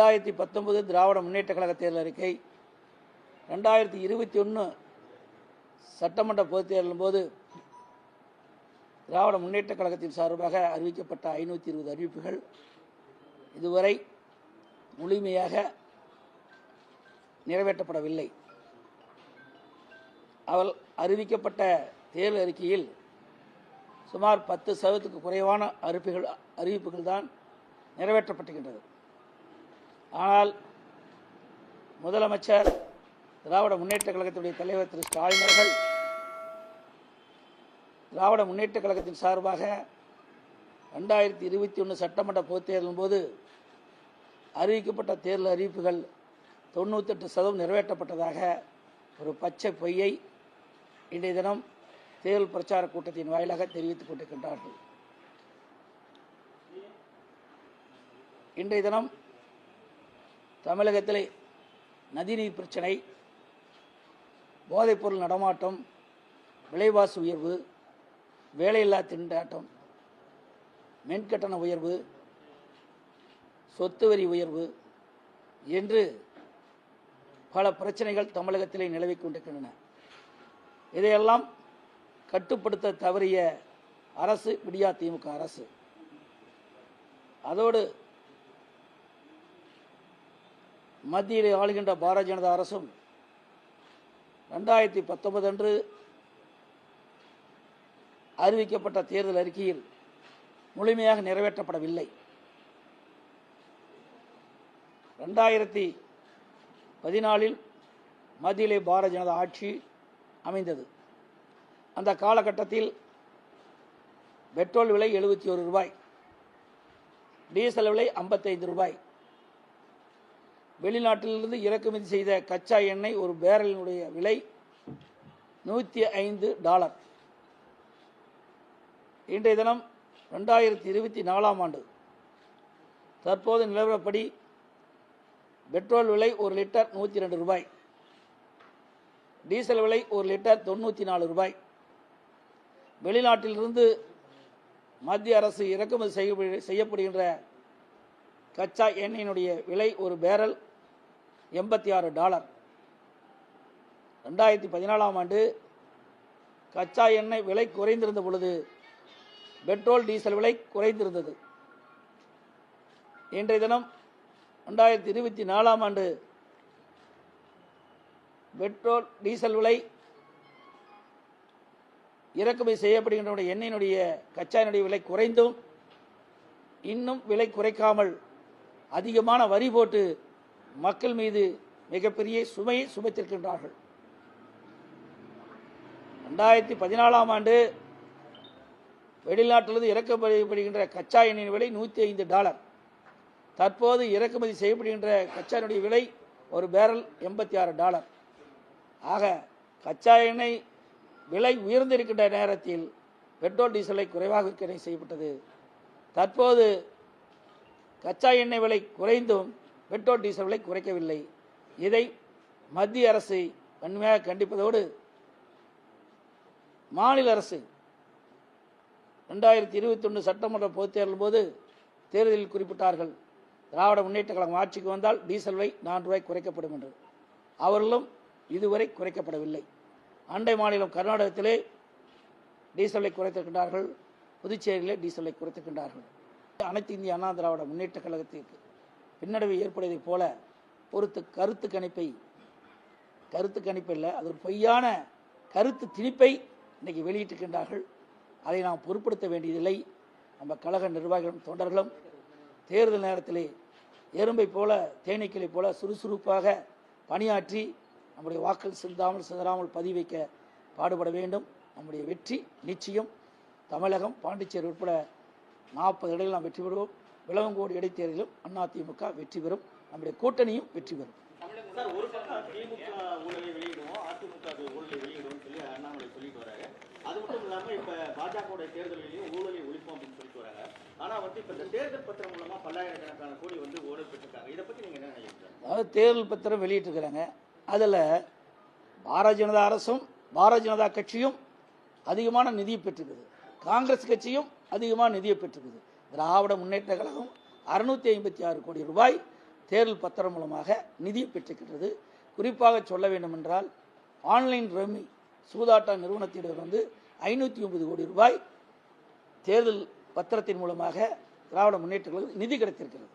ரெண்டாயிரத்தி பத்தொன்பது திராவிட முன்னேற்ற கழக தேர்தல் அறிக்கை. ரெண்டாயிரத்தி இருபத்தி ஒன்று சட்டமன்ற பொதுத் தேர்தலின் போது திராவிட முன்னேற்ற கழகத்தின் சார்பாக அறிவிக்கப்பட்ட ஐநூற்றி இருபது அறிவிப்புகள். இதுவரை முழுமையாக நிறைவேற்றப்படவில்லை. அவள் அறிவிக்கப்பட்ட தேர்தல் அறிக்கையில் சுமார் பத்து சதவீதத்துக்கு குறைவான அறிவிப்புகள் அறிவிப்புகள் தான் நிறைவேற்றப்பட்டுகின்றது. ஆனால் முதலமைச்சர் திராவிட முன்னேற்ற கழகத்துடைய தலைவர் திரு ஸ்டாலின் அவர்கள் திராவிட முன்னேற்ற கழகத்தின் சார்பாக ரெண்டாயிரத்தி இருபத்தி ஒன்று சட்டமன்ற பொதுத்தேர்தலின் போது அறிவிக்கப்பட்ட தேர்தல் அறிவிப்புகள் தொண்ணூத்தெட்டு சதவீதம் நிறைவேற்றப்பட்டதாக ஒரு பச்சை பொய்யை இன்றைய தினம் தேர்தல் பிரச்சார கூட்டத்தின் வாயிலாக தெரிவித்துக் கொண்டிருக்கின்றார்கள். இன்றைய தினம் தமிழகத்தில் நதிநீர் பிரச்சனை போதைப்பொருள் நடமாட்டம் விலைவாசி உயர்வு வேலையில்லா திண்டாட்டம் மின்கட்டண உயர்வு சொத்து வரி உயர்வு என்று பல பிரச்சனைகள் தமிழகத்திலே நிலவிக் கொண்டிருக்கின்றன. இதையெல்லாம் கட்டுப்படுத்த தவறிய அரசு விடியா திமுக அரசு. அதோடு மத்தியில் ஆளுகின்ற பாரதிய ஜனதா அரசும் ரெண்டாயிரத்தி பத்தொன்பது அன்று அறிவிக்கப்பட்ட தேர்தல் அறிக்கையில் முழுமையாக நிறைவேற்றப்படவில்லை. ரெண்டாயிரத்தி பதினாலில் மத்தியிலே பாரதிய ஜனதா ஆட்சி அமைந்தது. அந்த காலகட்டத்தில் பெட்ரோல் விலை எழுபத்தி ஒரு ரூபாய் டீசல் விலை ஐம்பத்தைந்து ரூபாய் வெளிநாட்டிலிருந்து இறக்குமதி செய்த கச்சா எண்ணெய் ஒரு பேரலினுடைய விலை நூற்றி ஐந்து டாலர். இன்றைய தினம் ரெண்டாயிரத்தி இருபத்தி நாலாம் ஆண்டு. தற்போது நிலவரப்படி பெட்ரோல் விலை ஒரு லிட்டர் நூற்றி ரெண்டு ரூபாய். டீசல் விலை ஒரு லிட்டர் தொண்ணூற்றி நாலு ரூபாய். வெளிநாட்டிலிருந்து மத்திய அரசு இறக்குமதி செய்யப்படுகின்ற கச்சா எண்ணெயினுடைய விலை ஒரு பேரல் எண்பத்தி ஆறு டாலர். ரெண்டாயிரத்தி பதினாலாம் ஆண்டு கச்சா எண்ணெய் விலை குறைந்திருந்த பொழுது பெட்ரோல் டீசல் விலை குறைந்திருந்தது. இன்றைய தினம் ரெண்டாயிரத்தி இருபத்தி நாலாம் ஆண்டு பெட்ரோல் டீசல் விலை இறக்குமதி செய்யப்படுகின்ற எண்ணெயினுடைய கச்சா எண்ணெய் விலை குறைந்தும் இன்னும் விலை குறைக்காமல் அதிகமான வரி போட்டு மக்கள் மீது மிகப்பெரிய சுமையை சுமைத்திருக்கின்றார்கள். ரெண்டாயிரத்தி பதினாலாம் ஆண்டு வெளிநாட்டிலிருந்து இறக்கப்படுகின்ற கச்சா எண்ணெயின் விலை நூற்றி ஐந்து டாலர். தற்போது இறக்குமதி செய்யப்படுகின்ற கச்சா விலை ஒரு பேரல் எண்பத்தி ஆறு டாலர். ஆக கச்சா எண்ணெய் விலை உயர்ந்திருக்கின்ற நேரத்தில் பெட்ரோல் டீசலை குறைவாக விற்பனை செய்யப்பட்டது. தற்போது கச்சா எண்ணெய் விலை குறைந்தும் பெட்ரோல் டீசல் விலை குறைக்கவில்லை. இதை மத்திய அரசு வன்மையாக கண்டிப்பதோடு மாநில அரசு ரெண்டாயிரத்தி இருபத்தி ஒன்று சட்டமன்ற பொதுத் தேர்தல் போது தேர்தலில் குறிப்பிட்டார்கள். திராவிட முன்னேற்ற கழகம் ஆட்சிக்கு வந்தால் டீசல் விலை நான்கு ரூபாய் குறைக்கப்படும் என்று. அவர்களும் இதுவரை குறைக்கப்படவில்லை. அண்டை மாநிலம் கர்நாடகத்திலே டீசலை குறைத்திருக்கின்றார்கள். புதுச்சேரியிலே டீசலை குறைத்திருக்கின்றார்கள். அனைத்து இந்திய அண்ணா திராவிட முன்னேற்ற கழகத்திற்கு பின்னடைவு ஏற்படுவதைப் போல பொறுத்து கருத்து கணிப்பை கருத்து கணிப்பு இல்லை அது ஒரு பொய்யான கருத்து திணிப்பை இன்னைக்கு வெளியிட்டிருக்கின்றார்கள். அதை நாம் பொருட்படுத்த வேண்டியதில்லை. நம்ம கழக நிர்வாகிகளும் தொண்டர்களும் தேர்தல் நேரத்திலே எறும்பை போல தேனீக்களை போல சுறுசுறுப்பாக பணியாற்றி நம்முடைய வாக்கள் சிந்தாமல் சிதறாமல் பதிவு வைக்க பாடுபட வேண்டும். நம்முடைய வெற்றி நிச்சயம். தமிழகம் பாண்டிச்சேரி உட்பட நாற்பது இடங்களில் நாம் வெற்றி பெறுவோம். விளவங்கோடு இடைத்தேர்தலிலும் அதிமுக வெற்றி பெறும். நம்முடைய கூட்டணியும் வெற்றி பெறும். சார் ஒரு பக்கம் திமுக ஊழலை வெளியிடுவோம் அதிமுக அது ஊழலை வெளியிடுவோம் சொல்லி அண்ணாமலை சொல்லிட்டு வராங்க அது மட்டும் இல்லாம இப்ப பாஜகவுடைய தேர்தலிலையும் ஊழலை ஒழிப்போம் அப்படின்னு சொல்லிட்டு வராங்க. ஆனா வந்து இப்ப இந்த தேர்தல் பத்திரம் மூலமா பல்லாயிரக்கணக்கான கோடி வந்து ஊழல் பெற்றிருக்காங்க இதை பத்தி நீங்க என்ன நினைக்கிறீங்க அதாவது தேர்தல் பத்திரம் வெளியிட்டிருக்கிறாங்க. அதில் பாரதிய ஜனதா அரசும் பாரதிய ஜனதா கட்சியும் அதிகமான நிதியை பெற்றிருக்குது. காங்கிரஸ் கட்சியும் அதிகமான நிதியை பெற்றிருக்குது. திராவிட முன்னேற்ற கழகம் அறுநூத்தி ஐம்பத்தி ஆறு கோடி ரூபாய் தேர்தல் பத்திரம் மூலமாக நிதி பெற்றிருக்கிறது குறிப்பாக சொல்ல வேண்டுமென்றால் ஆன்லைன் ரம்மி சூதாட்ட நிறுவனத்திடம் வந்து ஐநூற்றி ஒன்பது கோடி ரூபாய் தேர்தல் பத்திரத்தின் மூலமாக திராவிட முன்னேற்ற கழகம் நிதி கிடைத்திருக்கிறது.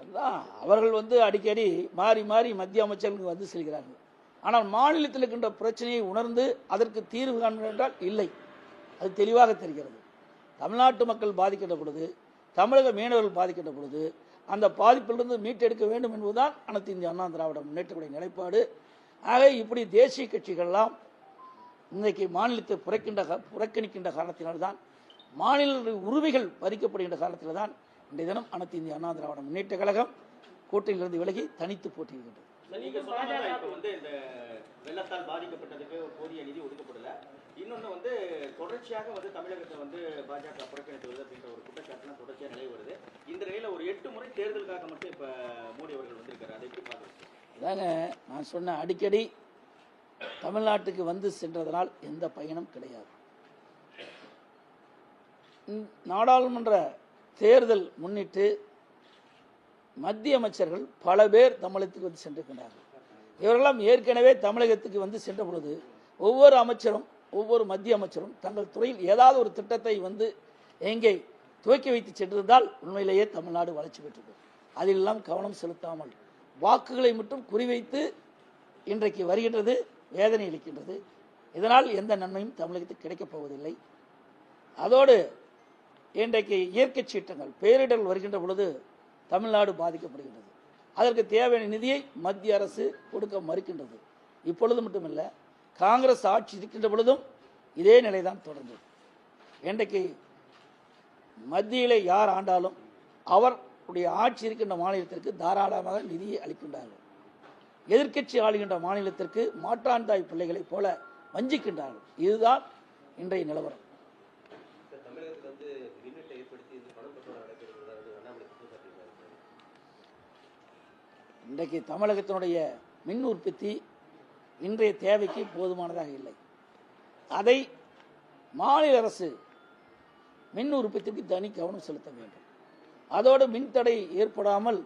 அதுதான். அவர்கள் வந்து அடிக்கடி மாறி மாறி மத்திய அமைச்சர்களுக்கு வந்து செல்கிறார்கள். ஆனால் மாநிலத்தில் இருக்கின்ற பிரச்சனையை உணர்ந்து அதற்கு தீர்வு காண்பது என்றால் இல்லை. அது தெளிவாக தெரிகிறது. தமிழ்நாட்டு மக்கள் பாதிக்கின்ற பொழுது தமிழக மீனவர்கள் பாதிக்கின்ற பொழுது அந்த பாதிப்பிலிருந்து மீட்டெடுக்க வேண்டும் என்பதுதான் அனைத்து இந்திய அண்ணா திராவிட முன்னேற்றக்கூடிய நிலைப்பாடு. ஆக இப்படி தேசிய கட்சிகள்லாம் இன்றைக்கு மாநிலத்தை புறக்கின்ற புறக்கணிக்கின்ற காரணத்தினால்தான் மாநில உரிமைகள் பறிக்கப்படுகின்ற காலத்தில் தான் இன்றைய தினம் அனைத்து இந்திய அண்ணா திராவிட முன்னேற்ற கழகம் கூட்டணியிலிருந்து விலகி தனித்து போட்டியிடுகின்றது. நீங்க சொன்ன மாதிரி தான் இப்ப வந்து இந்த வெள்ளத்தால் பாதிக்கப்பட்டதுக்கு போதிய நிதி ஒதுக்கப்படல. இன்னொன்னு வந்து தொடர்ச்சியாக வந்து தமிழகத்தை வந்து பாஜக புறக்கணித்து வருது அப்படின்ற ஒரு குற்றச்சாட்டுலாம் தொடர்ச்சியா நிலை வருது. இந்த நிலையில ஒரு எட்டு முறை தேர்தலுக்காக மட்டும் இப்ப மோடி அவர்கள் வந்திருக்காரு. அதை எப்படி பாக்குறீங்க அதாங்க நான் சொன்ன அடிக்கடி தமிழ்நாட்டுக்கு வந்து சென்றதனால் எந்த பயனும் கிடையாது. நாடாளுமன்ற தேர்தல் முன்னிட்டு மத்திய அமைச்சர்கள் பல பேர் தமிழகத்துக்கு வந்து சென்றிருக்கிறார்கள் இவரெல்லாம் ஏற்கனவே தமிழகத்துக்கு வந்து சென்ற பொழுது ஒவ்வொரு அமைச்சரும் ஒவ்வொரு மத்திய அமைச்சரும் தங்கள் துறையில் ஏதாவது ஒரு திட்டத்தை வந்து எங்கே துவக்கி வைத்து சென்றிருந்தால் உண்மையிலேயே தமிழ்நாடு வளர்ச்சி பெற்றது. அதிலெல்லாம் கவனம் செலுத்தாமல் வாக்குகளை மட்டும் குறிவைத்து இன்றைக்கு வருகின்றது வேதனை அளிக்கின்றது. இதனால் எந்த நன்மையும் தமிழகத்துக்கு கிடைக்கப் போவதில்லை. அதோடு இன்றைக்கு இயற்கை சீற்றங்கள் பேரிடர்கள் வருகின்ற பொழுது தமிழ்நாடு பாதிக்கப்படுகின்றது. அதற்கு தேவையான நிதியை மத்திய அரசு கொடுக்க மறுக்கின்றது. இப்பொழுது மட்டுமல்ல காங்கிரஸ் ஆட்சி இருக்கின்ற பொழுதும் இதே நிலை தான் தொடர்ந்தது. இன்றைக்கு மத்தியில் யார் ஆண்டாலும் அவருடைய ஆட்சி இருக்கின்ற மாநிலத்திற்கு தாராளமாக நிதியை அளிக்கின்றார்கள். எதிர்க்கட்சி ஆளுகின்ற மாநிலத்திற்கு மாற்றாந்தாய் பிள்ளைகளைப் போல வஞ்சிக்கின்றார்கள். இதுதான் இன்றைய நிலவரம். இன்றைக்கு தமிழகத்தினுடைய மின் உற்பத்தி இன்றைய தேவைக்கு போதுமானதாக இல்லை. அதை மாநில அரசு மின் உற்பத்திக்கு தனி கவனம் செலுத்த வேண்டும். அதோடு மின்தடை ஏற்படாமல்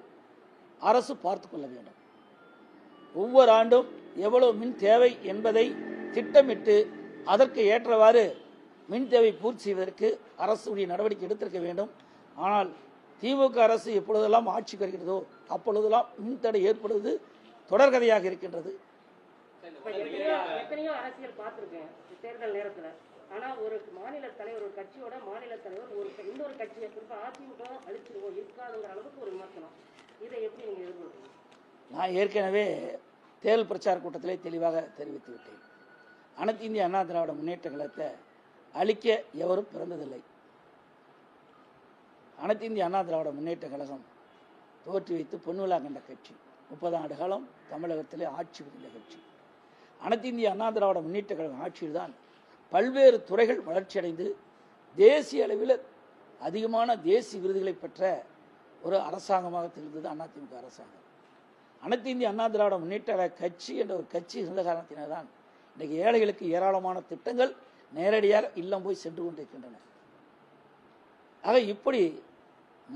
அரசு பார்த்து கொள்ள வேண்டும். ஒவ்வொரு ஆண்டும் எவ்வளவு மின் தேவை என்பதை திட்டமிட்டு அதற்கு ஏற்றவாறு மின் தேவை பூர்த்தி செய்வதற்கு அரசுடைய நடவடிக்கை எடுத்திருக்க வேண்டும். ஆனால் திமுக அரசு எப்பொழுதெல்லாம் ஆட்சி வருகிறதோ அப்பொழுதெல்லாம் மின்தடை ஏற்படுவது தொடர்கதையாக இருக்கின்றது. எத்தனையோ அரசியல் பார்த்திருக்கேன் தேர்தல் நேரத்துல. ஆனா ஒரு மாநில தலைவர் ஒரு கட்சியோட மாநில தலைவர் ஒரு இன்னொரு கட்சியை குறிப்பா அதிமுக அழிச்சிருவோம் இருக்காதுங்கிற அளவுக்கு ஒரு விமர்சனம். இதை எப்படி நீங்க எதிர்கொள்றீங்க? நான் ஏற்கனவே தேர்தல் பிரச்சார கூட்டத்திலே தெளிவாக தெரிவித்து விட்டேன் அனைத்து இந்திய அண்ணா திராவிட முன்னேற்ற கழகத்தை அழிக்க எவரும் பிறந்ததில்லை. அனைத்து இந்திய அண்ணா திராவிட முன்னேற்ற கழகம் தோற்றி வைத்து பொன்விழா கண்ட கட்சி. முப்பது ஆண்டு காலம் தமிழகத்திலே ஆட்சி புரிந்த கட்சி. அனைத்து இந்திய அண்ணா திராவிட முன்னேற்ற கழகம் ஆட்சியில்தான் பல்வேறு துறைகள் வளர்ச்சியடைந்து தேசிய அளவில் அதிகமான தேசிய விருதுகளை பெற்ற ஒரு அரசாங்கமாக திகழ்ந்தது அதிமுக அரசாங்கம். அனைத்து இந்திய அண்ணா திராவிட முன்னேற்ற கழக கட்சி என்ற ஒரு கட்சி இருந்த காரணத்தினால்தான் இன்றைக்கு ஏழைகளுக்கு ஏராளமான திட்டங்கள் நேரடியாக இல்லம் போய் சென்று கொண்டிருக்கின்றன. ஆக இப்படி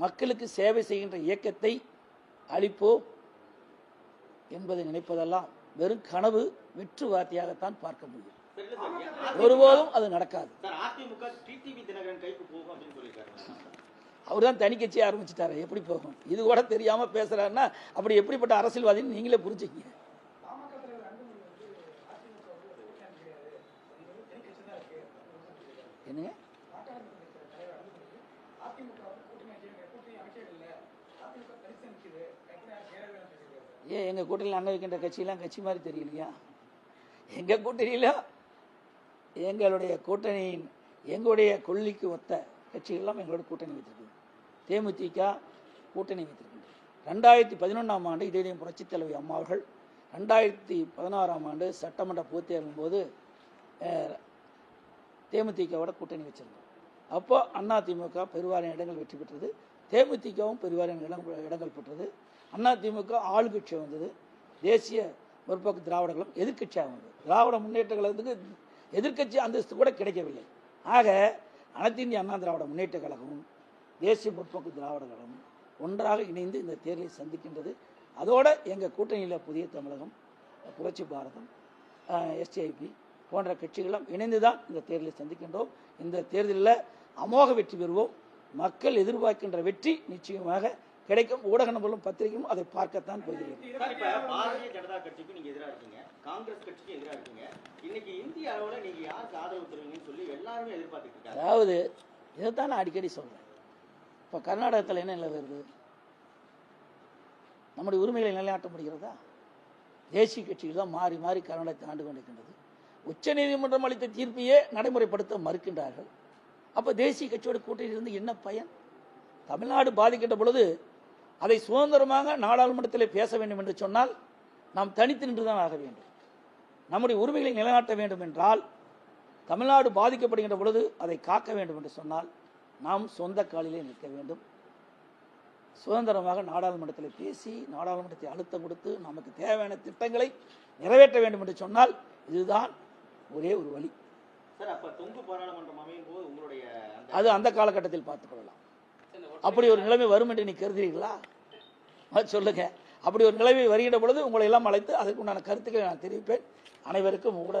மக்களுக்கு சேவை செய்கின்ற இயக்கத்தை அளிப்போம் என்பதை நினைப்பதெல்லாம் வெறும் கனவு வெற்று வார்த்தையாகத்தான் பார்க்க முடியும். ஒருபோதும் அது நடக்காது. அவர் தான் தனி கட்சி ஆரம்பிச்சிட்டாரு. எப்படி போகும்? இது கூட தெரியாம பேசுறாருன்னா அப்படி எப்படிப்பட்ட அரசியல்வாதின்னு நீங்களே புரிஞ்சுக்கங்க. என்னங்க? ஏன் எங்கள் கூட்டணியில் அங்க வைக்கின்ற கட்சியெல்லாம் கட்சி மாதிரி தெரியலையா? எங்கள் கூட்டணியில் எங்களுடைய கூட்டணியின் எங்களுடைய கொள்ளிக்கு ஒத்த கட்சிகள்லாம் எங்களோட கூட்டணி வைத்திருக்குது தேமுதிக கூட்டணி வைத்திருக்கின்றது. ரெண்டாயிரத்தி பதினொன்றாம் ஆண்டு இதே புரட்சித் தலைவி அம்மா அவர்கள் ரெண்டாயிரத்தி பதினாறாம் ஆண்டு சட்டமன்ற பொதுத் போது தேமுதிகவோட கூட்டணி வச்சிருந்தோம். அப்போ அண்ணா திமுக பெருவாரியான இடங்கள் வெற்றி பெற்றது. தேமுதிகவும் பெருவாரியான இடங்கள் இடங்கள் பெற்றது. அண்ணா திமுக ஆளுங்கட்சியாக வந்தது. தேசிய முற்போக்கு திராவிடர்களும் எதிர்க்கட்சியாக வந்தது. திராவிட முன்னேற்ற கழகத்துக்கு எதிர்க்கட்சி அந்தஸ்து கூட கிடைக்கவில்லை. ஆக அனைத்து இந்திய அண்ணா திராவிட முன்னேற்ற கழகமும் தேசிய முற்போக்கு திராவிட கழகமும் ஒன்றாக இணைந்து இந்த தேர்தலை சந்திக்கின்றது. அதோடு எங்கள் கூட்டணியில் புதிய தமிழகம் புரட்சி பாரதம் எஸ்டிஐபி போன்ற கட்சிகளும் இணைந்து தான் இந்த தேர்தலை சந்திக்கின்றோம். இந்த தேர்தலில் அமோக வெற்றி பெறுவோம். மக்கள் எதிர்பார்க்கின்ற வெற்றி நிச்சயமாக கிடைக்கும் ஊடக நம்பரும் பத்திரிகையும் அதை பார்க்கத்தான் இப்ப பாரதிய ஜனதா கட்சிக்கு நீங்க எதிரா இருக்கீங்க காங்கிரஸ் கட்சிக்கு எதிரா இருக்கீங்க. இன்னைக்கு இந்திய அளவுல நீங்க யாருக்கு ஆதரவு தருவீங்கன்னு சொல்லி எல்லாருமே எதிர்பார்த்துட்டு இருக்காங்க. அதாவது இதைத்தான் நான் அடிக்கடி சொல்றேன். இப்போ கர்நாடகத்தில் என்ன நிலை வருது? நம்முடைய உரிமைகளை நிலைநாட்ட முடிகிறதா? தேசிய கட்சிகள் தான் மாறி மாறி கர்நாடகத்தை ஆண்டு கொண்டிருக்கின்றது. உச்சநீதிமன்றம் அளித்த தீர்ப்பையே நடைமுறைப்படுத்த மறுக்கின்றார்கள். அப்போ தேசிய கட்சியோட கூட்டணியில் இருந்து என்ன பயன்? தமிழ்நாடு பாதிக்கின்ற பொழுது அதை சுதந்திரமாக நாடாளுமன்றத்தில் பேச வேண்டும் என்று சொன்னால் நாம் தனித்து நின்று தான் ஆக வேண்டும். நம்முடைய உரிமைகளை நிலைநாட்ட வேண்டும் என்றால் தமிழ்நாடு பாதிக்கப்படுகின்ற பொழுது அதை காக்க வேண்டும் என்று சொன்னால் நாம் சொந்த காலிலே நிற்க வேண்டும். சுதந்திரமாக நாடாளுமன்றத்தில் பேசி நாடாளுமன்றத்தை அழுத்தம் கொடுத்து நமக்கு தேவையான திட்டங்களை நிறைவேற்ற வேண்டும் என்று சொன்னால் இதுதான் ஒரே ஒரு வழி. சார் அப்ப அது அந்த காலகட்டத்தில் பார்த்துக் கொள்ளலாம். அப்படி ஒரு நிலைமை வரும் என்று நீ கருதுகிறீர்களா சொல்லுங்க. அப்படி ஒரு நிலைமை வருகின்ற பொழுது உங்களை எல்லாம் அழைத்து அதற்குண்டான கருத்துக்களை நான் தெரிவிப்பேன். அனைவருக்கும் கூட